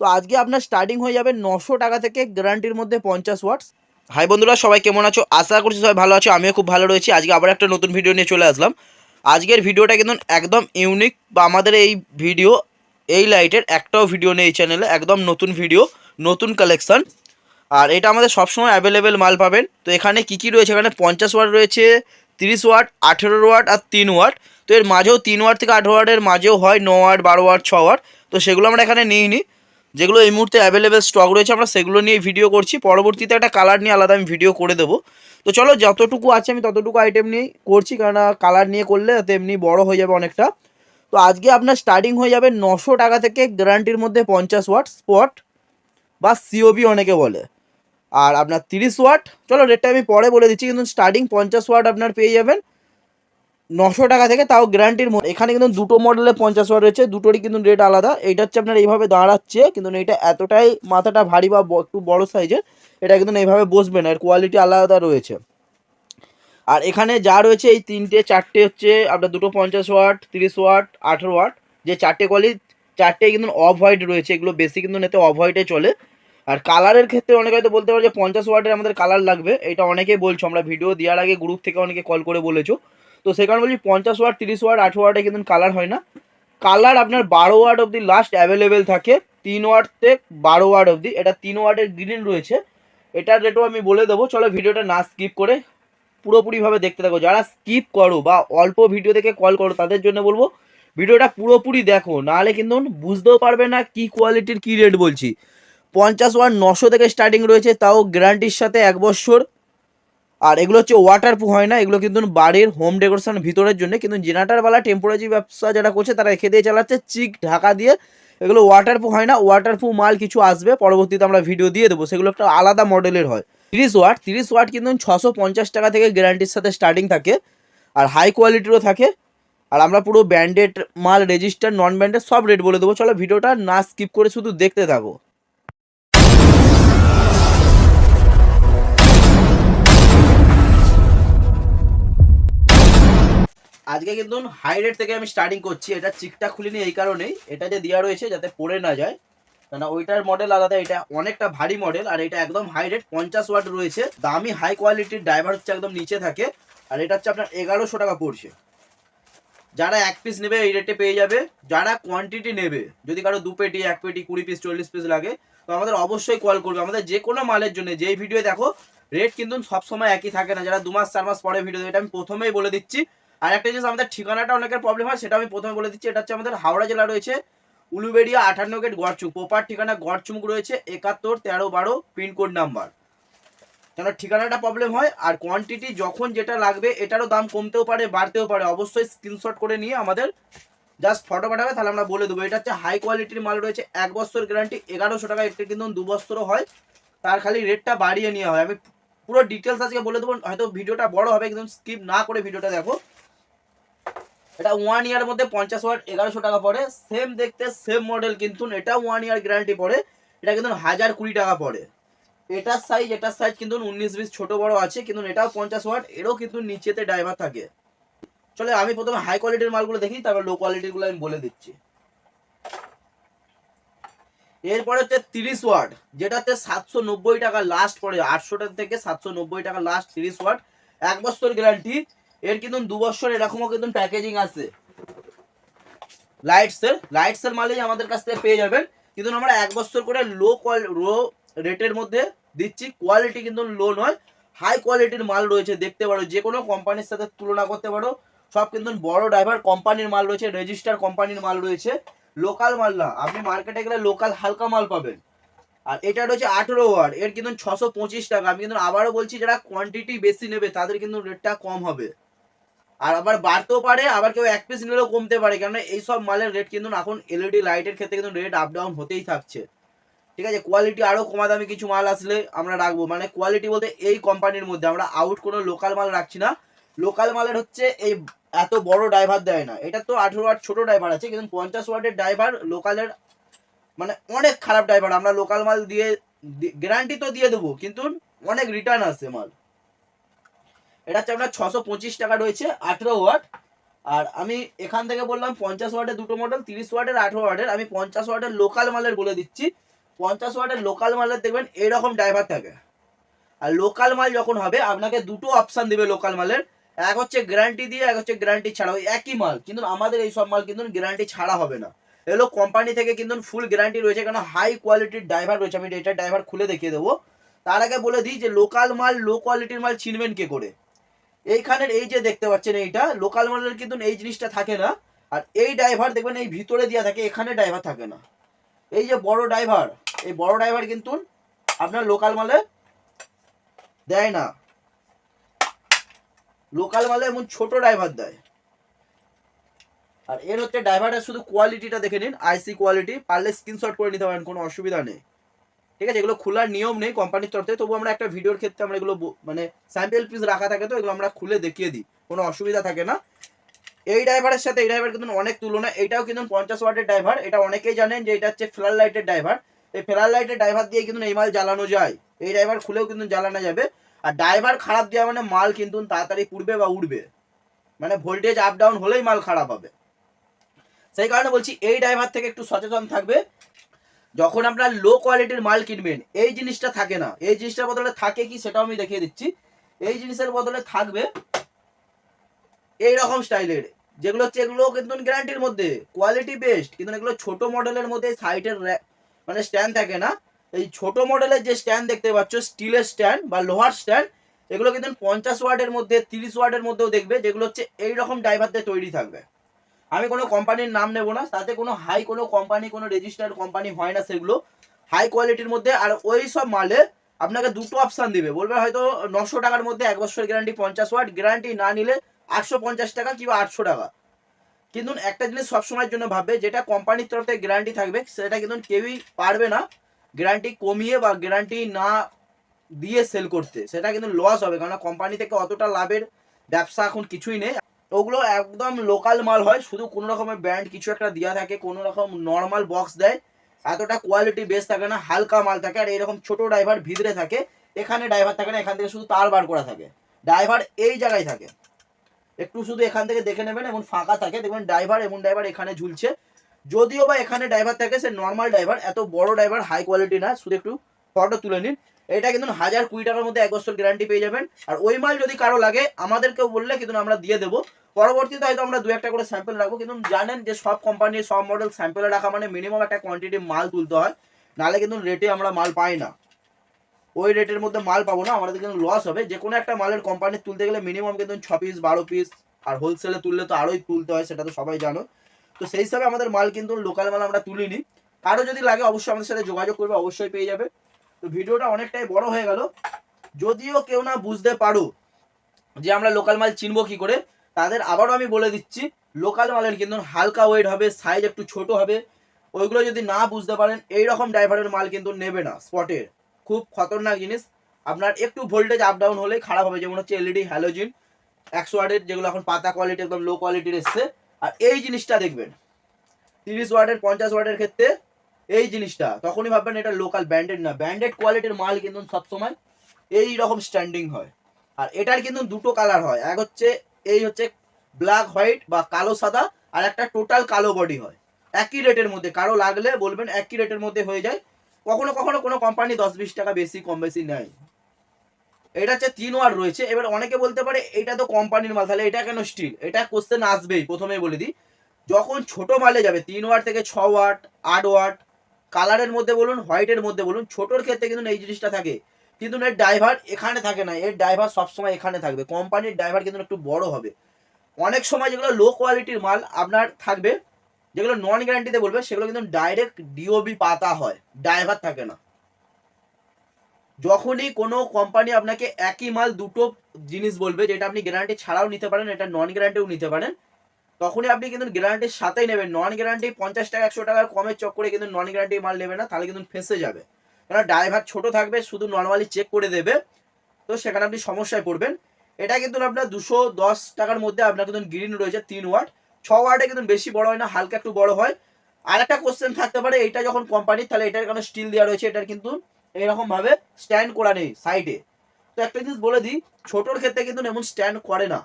তো আজকে আপনার স্টার্টিং হয়ে যাবে নশো টাকা থেকে গ্যারান্টির মধ্যে পঞ্চাশ ওয়াটস হাই বন্ধুরা, সবাই কেমন আছো? আশা করছি সবাই ভালো আছো, আমিও খুব ভালো রয়েছি। আজকে আবার একটা নতুন ভিডিও নিয়ে চলে আসলাম। আজকের ভিডিওটা কিন্তু একদম ইউনিক বা আমাদের এই ভিডিও এই লাইটের একটাও ভিডিও নেই এই চ্যানেলে একদম নতুন ভিডিও নতুন কালেকশান আর এটা আমাদের সবসময় অ্যাভেলেবেল মাল পাবেন। তো এখানে কী কী রয়েছে? এখানে পঞ্চাশ ওয়াট রয়েছে, তিরিশ ওয়াট আঠেরো ওয়াট আর তিন ওয়াট তো এর মাঝেও তিন ওয়াট থেকে আঠেরো ওয়াটের মাঝেও হয়, ন ওয়াট বারো ওয়াট ছ ওয়াট তো সেগুলো আমরা এখানে নিইনি। যেগুলো এই মুহূর্তে অ্যাভেলেবেল স্টক রয়েছে, আমরা সেগুলো নিয়ে ভিডিও করছি। পরবর্তীতে একটা কালার নিয়ে আলাদা আমি ভিডিও করে দেবো। তো চলো, যতটুকু আছে আমি ততটুকু আইটেম নিয়ে করছি কারণ কালার নিয়ে করলে তেমনি বড় হয়ে যাবে অনেকটা। তো আজকে আপনার স্টার্টিং হয়ে যাবে নশো টাকা থেকে গ্যারান্টির মধ্যে পঞ্চাশ ওয়াট স্পট বা সিওবি অনেকে বলে। আর আপনার তিরিশ ওয়াট চলো রেটটা আমি পরে বলে দিচ্ছি, কিন্তু স্টার্টিং পঞ্চাশ ওয়াট আপনার পেয়ে যাবেন। নশো টাকা থেকে তাও গ্যারান্টির এখানে কিন্তু দুটো মডেলের পঞ্চাশ ওয়াট রয়েছে, দুটোরই কিন্তু রেট আলাদা। এইটা হচ্ছে আপনার এইভাবে দাঁড়াচ্ছে, কিন্তু এটা এতটাই মাথাটা ভারী বা একটু বড় সাইজের এটা কিন্তু এইভাবে বসবে না, এর কোয়ালিটি আলাদা রয়েছে। আর এখানে যা রয়েছে এই তিনটে, চারটে হচ্ছে আপনার দুটো পঞ্চাশ ওয়াট তিরিশ ওয়াট আঠেরো ওয়াট যে চারটে কোয়ালিটি চারটে কিন্তু অফ হোয়াইট রয়েছে, এগুলো বেশি কিন্তু নেতে অফ হোয়াইটে চলে। আর কালারের ক্ষেত্রে অনেকে হয়তো বলতে পারে যে পঞ্চাশ ওয়াটের আমাদের কালার লাগবে, এটা অনেকেই বলছো, আমরা ভিডিও দেওয়ার আগে গ্রুপ থেকে অনেকে কল করে বলেছ। তো সেই কারণে বলছি পঞ্চাশ ওয়াট, তিরিশ ওয়াট, আঠেরো ওয়াটে কিন্তু কালার হয় না। কালার আপনার বারো ওয়াট অবধি লাস্ট অ্যাভেলেবেল থাকে, তিন ওয়াট থেকে বারো ওয়াট অবধি। এটা তিন ওয়াটের গ্রিন রয়েছে। এটার রেটও আমি বলে দেবো। চলো ভিডিওটা না স্কিপ করে পুরোপুরিভাবে দেখতে থাকো। যারা স্কিপ করো বা অল্প ভিডিও দেখে কল করো, তাদের জন্য বলব, ভিডিওটা পুরোপুরি দেখো। নাহলে কিন্তু বুঝতেও পারবে না কি কোয়ালিটির কি রেট বলছি। পঞ্চাশ ওয়াট নশো থেকে স্টার্টিং রয়েছে, তাও গ্যারান্টির সাথে এক বছর। আর এগুলো হচ্ছে ওয়াটার প্রুফ হয় না, এগুলো কিন্তু বাড়ির হোম ডেকোরেশন ভিতরের জন্য, কিন্তু জেনারেটারওয়ালা টেম্পোরারি ব্যবসা যারা করছে, তারা রেখে দিয়ে চালাচ্ছে, চিক ঢাকা দিয়ে এগুলো ওয়াটার প্রুফ হয় না ওয়াটার প্রুফ মাল কিছু আসবে, পরবর্তীতে আমরা ভিডিও দিয়ে দেবো, সেগুলো একটা আলাদা মডেলের হয়। তিরিশ ওয়াট তিরিশ ওয়াট কিন্তু ছশো পঞ্চাশ টাকা থেকে গ্যারান্টির সাথে স্টার্টিং থাকে, আর হাই কোয়ালিটিরও থাকে, আর আমরা পুরো ব্র্যান্ডেড মাল রেজিস্টার নন ব্র্যান্ডেড সব রেট বলে দেবো। চলো ভিডিওটা না স্কিপ করে শুধু দেখতে থাকো। আজকে কিন্তু হাই রেট থেকে আমি স্টার্টিং করছি, এটা চিকটা খুলিনি এই কারণেই, এটা যে দেওয়া রয়েছে যাতে পড়ে না যায় না ওইটার মডেল আলাদা, এটা অনেকটা ভারী মডেল আর এটা একদম হাই রেট পঞ্চাশ ওয়াট রয়েছে, দামি হাই কোয়ালিটির ড্রাইভার হচ্ছে একদম নিচে থাকে, আর এটা হচ্ছে আপনার এগারোশো টাকা পড়ছে। যারা এক পিস নেবে, এই রেটে পেয়ে যাবে, যারা কোয়ান্টিটি নেবে, যদি কারও দু পেটি, এক পেটি, কুড়ি পিস চল্লিশ পিস লাগে, তো আমাদের অবশ্যই কল করবে, আমাদের যে কোনো মালের জন্য, যেই ভিডিও দেখো রেট কিন্তু সবসময় একই থাকে না, যারা দু মাস, চার মাস পরে ভিডিও দেবে, এটা আমি প্রথমেই বলে দিচ্ছি আর একটা জিনিস, আমাদের ঠিকানাটা অনেকের প্রবলেম হয়, সেটা আমি প্রথমে বলে দিচ্ছি। এটা হচ্ছে আমাদের হাওড়া জেলা রয়েছে, উলুবেড়িয়া আঠান্ন গেট গড়চুক। প্রপার ঠিকানা গড়চুমুক রয়েছে, একাত্তর, তেরো বারো, পিনকোড নাম্বার। কেন ঠিকানাটা প্রবলেম হয়, আর কোয়ান্টিটি যখন যেটা লাগবে, এটারও দাম কমতেও পারে, বাড়তেও পারে। অবশ্যই স্ক্রিনশট করে নিয়ে আমাদের জাস্ট ফটো পাঠাবে, তাহলে আমরা বলে দেবো। এটা হচ্ছে হাই কোয়ালিটির মাল রয়েছে, এক বছর গ্যারান্টি এগারোশো টাকা একটা কিন্তু দু বছরও হয়। তার খালি রেটটা বাড়িয়ে নেওয়া হয়। আমি পুরো ডিটেলস আজকে বলে দেবো, হয়তো ভিডিওটা বড় হবে, একদম স্কিপ না করে ভিডিওটা দেখো। এটা ওয়ান ইয়ার মধ্যে পঞ্চাশ ওয়াট, এগারোশো টাকা পড়ে। সেম দেখতে সেম মডেল কিন্তু, এটা ওয়ান ইয়ার গ্যারান্টি পড়ে। এটা কিন্তু হাজার কুড়ি টাকা পড়ে। এটার সাইজ এটার সাইজ কিন্তু উনিশ বিশ ছোট বড় আছে, কিন্তু এটাও পঞ্চাশ ওয়াট, এরও কিন্তু নিচেতে ড্রাইভার থাকে। চলে, আমি প্রথমে হাই কোয়ালিটির মালগুলো দেখি, তারপর লো কোয়ালিটিরগুলো আমি বলে দিচ্ছি। এরপরে হচ্ছে তিরিশ ওয়াট, যেটাতে সাতশো নব্বই টাকা লাস্ট পড়ে। আটশোটা থেকে সাতশো নব্বই টাকা লাস্ট তিরিশ ওয়াট। এক বছর গ্যারান্টি এর কিন্তু দু বছর এরকমও কিন্তু প্যাকেজিং আছে। লাইটসের লাইটসের মালেই আমাদের কাছ থেকে পেয়ে যাবেন। কিন্তু আমরা এক বছর করে লো কোয়াল লো রেটের মধ্যে দিচ্ছি। কোয়ালিটি কিন্তু লো নয় হাই কোয়ালিটির মাল রয়েছে, দেখতে পারো। যে কোনো কোম্পানির সাথে তুলনা করতে পারো। সব কিন্তু বড় ড্রাইভার কোম্পানির মাল রয়েছে রেজিস্টার কোম্পানির মাল রয়েছে। লোকাল মাল না, আপনি মার্কেটে গেলে লোকাল হালকা মাল পাবেন। আর এটা রয়েছে আঠেরো ওয়ার এর কিন্তু ছশো পঁচিশ টাকা। আমি কিন্তু আবারও বলছি, যারা কোয়ান্টিটি বেশি নেবে, তাদের কিন্তু রেটটা কম হবে। আর আবার বাড়তেও পারে, আবার কেউ এক পিস নিলেও কমতে পারে। কেননা এইসব মালের রেট কিন্তু এখন এলইডি লাইটের ক্ষেত্রে কিন্তু রেট আপ ডাউন হতেই থাকছে। ঠিক আছে? কোয়ালিটি আরও কমা দামি কিছু মাল আসলে আমরা রাখব। মানে কোয়ালিটি বলতে এই কোম্পানির মধ্যে। আমরা আউট কোনো লোকাল মাল রাখছি না। লোকাল মালের হচ্ছে এই এত বড় ড্রাইভার দেয় না। এটা তো আঠেরো ওয়াট ছোট ড্রাইভার আছে, কিন্তু পঞ্চাশ ওয়াটের ড্রাইভার লোকালের মানে অনেক খারাপ ড্রাইভার আমরা লোকাল মাল দিয়ে গ্যারান্টি তো দিয়ে দেবো, কিন্তু অনেক রিটার্ন আসে মাল। এটা হচ্ছে আপনার ছশো পঁচিশ টাকা রয়েছে, আঠেরো ওয়াট। আর আমি এখান থেকে বললাম পঞ্চাশ ওয়াটের দুটো মডেল তিরিশ ওয়াটের, আঠেরো ওয়াটের। আমি পঞ্চাশ ওয়াটের লোকাল মালের বলে দিচ্ছি। পঞ্চাশ ওয়াটের লোকাল মালের দেখবেন এরকম ড্রাইভার থাকে। আর লোকাল মাল যখন হবে, আপনাকে দুটো অপশান দেবে লোকাল মালের। এক হচ্ছে গ্যারান্টি দিয়ে, এক হচ্ছে গ্যারান্টি ছাড়া। ওই একই মাল, কিন্তু আমাদের এই সব মাল কিন্তু গ্যারান্টি ছাড়া হবে না। এগুলো কোম্পানি থেকে কিন্তু ফুল গ্যারান্টি রয়েছে কারণ হাই কোয়ালিটির ড্রাইভার রয়েছে। আমি এটা ড্রাইভার খুলে দেখিয়ে দেবো। তার আগে বলে দিই যে লোকাল মাল লো কোয়ালিটির মাল চিনবেন কে করে? এইখানের এই যে দেখতে পাচ্ছেন এইটা লোকাল মালের কিন্তু এই জিনিসটা থাকে না। আর এই ড্রাইভার দেখবেন এই ভিতরে দেওয়া থাকে, এখানে ড্রাইভার থাকে না। এই যে বড় ড্রাইভার এই বড় ড্রাইভার কিন্তু আপনার লোকাল মালে দেয় না। লোকাল মালে এমন ছোট ড্রাইভার দেয়। আর এর হচ্ছে ড্রাইভারের শুধু কোয়ালিটিটা দেখে নিন আইসি কোয়ালিটি পারলে স্ক্রিনশট করে নিতে পারেন, কোনো অসুবিধা নেই। ঠিক আছে? এগুলো খোলার নিয়ম নেই কোম্পানির তরফ থেকে। তবু আমরা একটা ভিডিওর ক্ষেত্রে আমরা এগুলো মানে স্যাম্পেল পিস রাখা থাকে তো, এগুলো আমরা খুলে দেখিয়ে দিই। কোনো অসুবিধা থাকে না। এই ড্রাইভারের সাথে এই ড্রাইভার কিন্তু অনেক তুলনা এটাও কিন্তু পঞ্চাশ ওয়াটের ড্রাইভার এটা অনেকেই জানেন যে এটা হচ্ছে ফ্লার লাইটের ড্রাইভার এই ফ্লার লাইটের ড্রাইভার দিয়ে কিন্তু এই মাল জ্বালানো যায়। এই ড্রাইভার খুলেও কিন্তু জ্বালানো যাবে। আর ড্রাইভার খারাপ দেওয়া মানে মাল কিন্তু তাড়াতাড়ি পুড়বে বা উড়বে। মানে ভোল্টেজ আপ ডাউন হলেই মাল খারাপ হবে। সেই কারণে বলছি, এই ড্রাইভার থেকে একটু সচেতন থাকবে। যখন আপনার লো কোয়ালিটির মাল কিনবেন, এই জিনিসটা থাকে না। এই জিনিসটার বদলে থাকে কি সেটাও আমি দেখিয়ে দিচ্ছি। এই জিনিসের বদলে থাকবে এই রকম স্টাইলের যেগুলো হচ্ছে এগুলো কিন্তু গ্যারান্টির মধ্যে কোয়ালিটি বেস্ট কিন্তু এগুলো ছোট মডেলের মধ্যে সাইডের মানে স্ট্যান্ড থাকে না। এই ছোট মডেলের যে স্ট্যান্ড দেখতে পাচ্ছ স্টিলের স্ট্যান্ড বা লোহার স্ট্যান্ড এগুলো কিন্তু পঞ্চাশ ওয়ার্ডের মধ্যে, তিরিশ ওয়ার্ডের মধ্যেও দেখবে, যেগুলো হচ্ছে এই রকম ড্রাইভারদের তৈরি থাকবে। আমি কোনো কোম্পানির নাম নেব না, তাতে কোনো হাই কোনো কোম্পানি কোনো রেজিস্টার্ড কোম্পানি হয় না সেগুলো। হাই কোয়ালিটির মধ্যে, আর ওই সব মালে আপনাকে দুটো অপশান দিবে। বলবে হয়তো নশো টাকার মধ্যে এক বছর গ্যারান্টি পঞ্চাশ ওয়াট গ্যারান্টি না নিলে আটশো পঞ্চাশ টাকা কিংবা আটশো টাকা। কিন্তু একটা জিনিস সবসময়ের জন্য ভাববে, যেটা কোম্পানির তরফ থেকে গ্যারান্টি থাকবে, সেটা কিন্তু কেউই পারবে না। গ্যারান্টি কমিয়ে বা গ্যারান্টি না দিয়ে সেল করতে। সেটা কিন্তু লস হবে কারণ কোম্পানি থেকে অতটা লাভের ব্যবসা এখন কিছুই নেই। ওগুলো একদম লোকাল মাল হয়, শুধু কোনো রকমের ব্র্যান্ড কিছু একটা দেওয়া থাকে, কোনো রকম নর্মাল বক্স দেয়, এতটা কোয়ালিটি বেস থাকে না, হালকা মাল থাকে, আর এরকম ছোট ড্রাইভার ভিতরে থাকে, এখানে ড্রাইভার থাকে না, এখান থেকে শুধু তার বার করা থাকে ড্রাইভার এই জায়গায় থাকে, একটু শুধু এখান থেকে দেখে নেবেন এমন ফাঁকা থাকে, দেখবেন ড্রাইভার এমন ড্রাইভার এখানে ঝুলছে, যদিও বা এখানে ড্রাইভার থাকে, সে নর্মাল ড্রাইভার এত বড় ড্রাইভার হাই কোয়ালিটি না, শুধু একটু ফটো তুলে নিন এটা কিন্তু হাজার কুড়ি টাকার মধ্যে এক বছর গ্যারান্টি পেয়ে যাবেন। আর ওই মাল যদি কারও লাগে, আমাদেরকেও বললে কিন্তু আমরা দিয়ে দেবো। পরবর্তীতে হয়তো আমরা দু একটা করে স্যাম্পেল রাখব। কিন্তু জানেন যে সব কোম্পানির সব মডেল স্যাম্পেলে রাখা মানে মিনিমাম একটা কোয়ান্টিটি মাল তুলতে হয়। নাহলে কিন্তু রেটে আমরা মাল পাই না। ওই রেটের মধ্যে মাল পাবো না, আমাদের কিন্তু লস হবে। যে কোনো একটা মালের কোম্পানির তুলতে গেলে মিনিমাম কিন্তু ছ পিস বারো পিস আর হোলসেলে তুললে তো আরোই তুলতে হয়, সেটা তো সবাই জানো। তো সেই হিসাবে আমাদের মাল কিন্তু লোকাল মাল আমরা তুলিনি। কারও যদি লাগে অবশ্যই আমাদের সাথে যোগাযোগ করবে, অবশ্যই পেয়ে যাবে। তো ভিডিওটা অনেকটাই বড় হয়ে গেল। যদিও কেউ না বুঝতে পারো যে আমরা লোকাল মাল চিনবো কি করে, তাদের আবারও আমি বলে দিচ্ছি, লোকাল মালের কিন্তু হালকা ওয়েট হবে সাইজ একটু ছোট হবে। ওইগুলো যদি না বুঝতে পারেন এই রকম ড্রাইভারের মাল কিন্তু নেবে না স্পটের খুব খতরনাক জিনিস। আপনার একটু ভোল্টেজ আপ ডাউন হলে খারাপ হবে, যেমন হচ্ছে এলইডি হ্যালোজিন একশো ওয়ার্ডের যেগুলো এখন পাতা কোয়ালিটি একদম লো কোয়ালিটির এসছে। আর এই জিনিসটা দেখবেন, তিরিশ ওয়ার্ডের পঞ্চাশ ওয়ার্ডের ক্ষেত্রে এই জিনিসটা। তখনই ভাববেন এটা লোকাল ব্র্যান্ডেড না। ব্র্যান্ডেড কোয়ালিটির মাল কিন্তু সবসময় এই রকম স্ট্যান্ডিং হয়। আর এটার কিন্তু দুটো কালার হয়। এক হচ্ছে, এই হচ্ছে ব্ল্যাক হোয়াইট বা কালো, সাদা, আর একটা টোটাল কালো বডি হয়। একই রেটের মধ্যে। কারও লাগলে বলবেন একই রেটের মধ্যে হয়ে যায়। কখনো কখনো কোনো কোম্পানি দশ বিশ টাকা বেশি কম বেশি নেয়। এটা হচ্ছে তিন ওয়ার রয়েছে। এবার অনেকে বলতে পারে, এটা তো কোম্পানির মাল, তাহলে এটা কেন স্টিল এটা কোশ্চেন আসবেই, প্রথমেই বলে দিই। যখন ছোট মালে যাবে, তিন ওয়াট থেকে ছ ওয়াট, আট ওয়াট কালারের মধ্যে বলুন হোয়াইটের মধ্যে বলুন, ছোটোর ক্ষেত্রে কিন্তু এই জিনিসটা থাকে। কিন্তু এর ড্রাইভার এখানে থাকে না, এর ড্রাইভার সবসময় এখানে থাকবে। কোম্পানির ড্রাইভার কিন্তু একটু বড় হবে। অনেক সময় যেগুলো লো কোয়ালিটির মাল আপনার থাকবে, যেগুলো নন গ্যারান্টিতে বলবে, সেগুলো কিন্তু ডাইরেক্ট ডিওবি পাতা হয় ড্রাইভার থাকে না। যখনই কোনো কোম্পানি আপনাকে একই মাল দুটো জিনিস বলবে, যেটা আপনি গ্যারান্টি ছাড়াও নিতে পারেন, এটা নন গ্যারান্টিও নিতে পারেন তখনই আপনি কিন্তু গ্যারান্টির সাথেই নেবেন। নন গ্যারান্টি পঞ্চাশ টাকা, একশো টাকার কমের চক্করে কিন্তু নন গ্যারান্টি মাল নেবে না, তাহলে কিন্তু ফেসে যাবে। কারণ ড্রাইভার ছোট থাকবে, শুধু নর্মালি চেক করে দেবে। তো সেখানে আপনি সমস্যায় পড়বেন। এটা কিন্তু আপনার দুশো দশ টাকার মধ্যে আপনার কিন্তু গ্রিন রয়েছে, তিন ওয়াট ছ ওয়াটে কিন্তু বেশি বড় হয় না, হালকা একটু বড় হয়। আর একটা কোশ্চেন থাকতে পারে এটা যখন কোম্পানির তাহলে এটার কারণে স্টিল দেওয়া রয়েছে, এটার কিন্তু এরকম ভাবে স্ট্যান্ড করা নেই সাইডে তো একটা জিনিস বলে দিই, ছোটোর ক্ষেত্রে কিন্তু এমন স্ট্যান্ড করে না।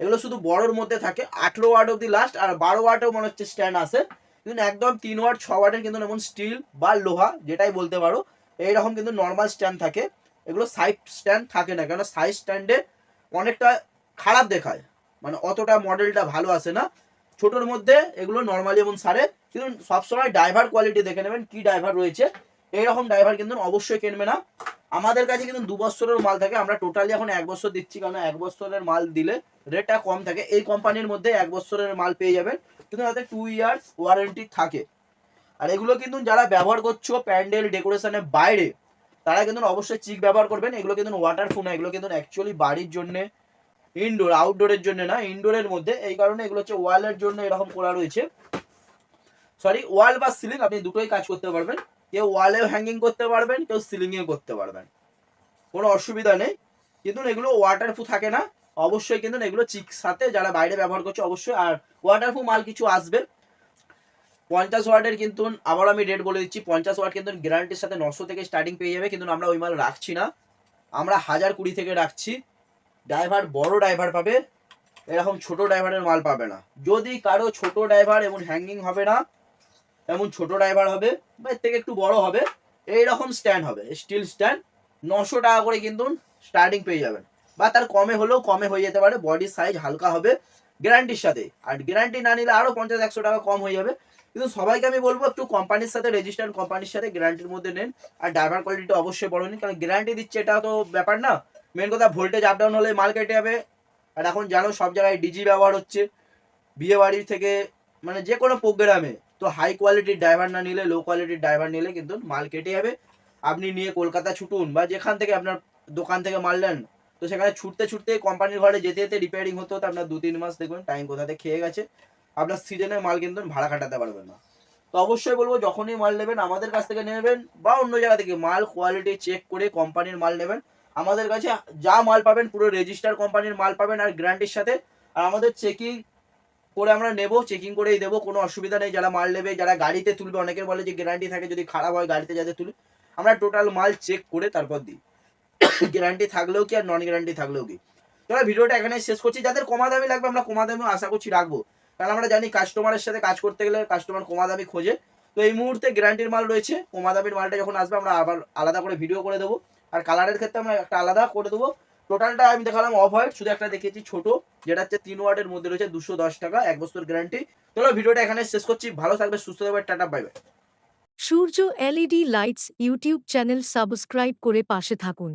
এগুলো শুধু বড়োর মধ্যে থাকে। আঠেরো ওয়াট অব্দি লাস্ট আর বারো ওয়াটেও মনে হচ্ছে স্ট্যান্ড আছে। কিন্তু একদম তিন ওয়াট ছ ওয়াটের কিন্তু এমন স্টিল বা লোহা, যেটাই বলতে পারো, এইরকম কিন্তু নর্মাল স্ট্যান্ড থাকে। এগুলো সাইড স্ট্যান্ড থাকে না কেন সাইড স্ট্যান্ডে অনেকটা খারাপ দেখায়। মানে অতটা মডেলটা ভালো আসে না। ছোটোর মধ্যে এগুলো নর্মালি এমন সারে। কিন্তু সবসময় ড্রাইভার কোয়ালিটি দেখে নেবেন কি ড্রাইভার রয়েছে। এইরকম ড্রাইভার কিন্তু অবশ্যই কিনবে না। আমাদের কাছে কিন্তু দু বছরের মাল থাকে। আমরা টোটালি এখন এক বছর দিচ্ছি কারণ এক বছরের মাল দিলে রেটটা কম থাকে। এই কোম্পানির মধ্যে এক বছরের মাল পেয়ে যাবেন। কিন্তু তাতে টু ইয়ার্স ওয়ারেন্টি থাকে। আর এগুলো কিন্তু যারা ব্যবহার করছ প্যান্ডেল, ডেকোরেশনের বাইরে, তারা কিন্তু অবশ্যই চিক ব্যবহার করবেন। এগুলো কিন্তু ওয়াটারপ্রুফ না, এগুলো কিন্তু অ্যাকচুয়ালি বাড়ির জন্যে ইনডোর আউটডোরের জন্য না ইনডোরের মধ্যে। এই কারণে এগুলো হচ্ছে ওয়ালের জন্য এরকম করা রয়েছে। সরি ওয়াল বা সিলিং আপনি দুটোই কাজ করতে পারবেন। কেউ ওয়ালেও হ্যাঙ্গিং করতে পারবেন, কেউ সিলিংয়েও করতে পারবেন। কোনো অসুবিধা নেই। কিন্তু এগুলো ওয়াটারপ্রুফ থাকে না। অবশ্যই কিন্তু এগুলো চিক সাথে যারা বাইরে ব্যবহার করছে, অবশ্যই। আর ওয়াটারপ্রুফ মাল কিছু আসবে। পঞ্চাশ ওয়াটের কিন্তু আবার আমি রেট বলে দিচ্ছি, পঞ্চাশ ওয়াট কিন্তু গ্যারান্টির সাথে নশো থেকে স্টার্টিং পেয়ে যাবে। কিন্তু আমরা ওই মাল রাখছি না। আমরা হাজার কুড়ি থেকে রাখছি। ড্রাইভার বড় ড্রাইভার পাবে। এরকম ছোট ড্রাইভারের মাল পাবে না। যদি কারও ছোট ড্রাইভার এমন হ্যাঙ্গিং হবে না এমন ছোট ড্রাইভার হবে বা এর থেকে একটু বড় হবে এই রকম স্ট্যান্ড হবে। স্টিল স্ট্যান্ড নশো টাকা করে কিন্তু স্টার্টিং পেয়ে যাবেন। বা তার কমে হলেও কমে হয়ে যেতে পারে বডির সাইজ হালকা হবে গ্যারান্টির সাথে। আর গ্যারান্টি না নিলে আরও পঞ্চাশ, একশো টাকা কম হয়ে যাবে। কিন্তু সবাইকে আমি বলব, একটু কোম্পানির সাথে রেজিস্টার্ড কোম্পানির সাথে গ্যারান্টির মধ্যে নেন। আর ড্রাইভার কোয়ালিটি অবশ্যই বড় নিন, কারণ গ্যারান্টি দিচ্ছে, এটা তো ব্যাপার না। মেন কথা ভোল্টেজ আপ ডাউন হলে মাল কেটে যাবে। আর এখন জানো, সব জায়গায় ডিজি ব্যবহার হচ্ছে। বিয়ে বাড়ি থেকে মানে যে কোনো প্রোগ্রামে তো হাই কোয়ালিটির ড্রাইভার না নিলে লো কোয়ালিটির ড্রাইভার নিলে কিন্তু মাল কেটে যাবে। আপনি নিয়ে কলকাতা ছুটুন বা যেখান থেকে আপনার দোকান থেকে মাল নেন, তো সেখানে ছুটতে ছুটতে কোম্পানির ঘরে যেতে যেতে রিপেয়ারিং হতে হতে আপনার দু তিন মাস দেখবেন টাইম কোথাতে খেয়ে গেছে। আপনার সিজনের মাল কিন্তু ভাড়া খাটাতে পারবেন না। তো অবশ্যই বলব, যখনই মাল নেবেন, আমাদের কাছ থেকে নেবেন বা অন্য জায়গা থেকে মাল কোয়ালিটি চেক করে কোম্পানির মাল নেবেন। আমাদের কাছে যা মাল পাবেন, পুরো রেজিস্টার কোম্পানির মাল পাবেন আর গ্যারান্টির সাথে। আর আমাদের চেকিং করে আমরা নেব চেকিং করেই দেবো, কোনো অসুবিধা নেই, যারা মাল নেবে, যারা গাড়িতে তুলবে, অনেকের বলে যে গ্যারান্টি থাকে যদি খারাপ হয় গাড়িতে যাতে তুলে, আমরা টোটাল মাল চেক করে তারপর দিই। গ্যারান্টি থাকলেও কি আর নন গ্যারান্টি থাকলেও কি? চলো ভিডিওটা এখানে শেষ করছি। যাদের কমা দামি লাগবে, আমরা কমা দামি আশা করছি রাখব। কারণ আমরা জানি কাস্টমারের সাথে কাজ করতে গেলে কাস্টমার কমা দামি খোঁজে। তো এই মুহূর্তে গ্যারান্টির মাল রয়েছে কমা দামির মালটা যখন আসবে, আমরা আবার আলাদা করে ভিডিও করে দেবো। আর কালারের ক্ষেত্রে আমরা একটা আলাদা করে দেবো। টোটালটা আমি দেখালাম অফ হোয়াইট শুধু একটা দেখেছি ছোট, যেটা হচ্ছে তিন ওয়ার্ডের মধ্যে রয়েছে দুশো দশ টাকা, এক বছর গ্যারান্টি চলো ভিডিওটা এখানে শেষ করছি, ভালো থাকবে, সুস্থ থাকবে, tata bye bye Surya LED lights YouTube channel subscribe করে পাশে থাকুন।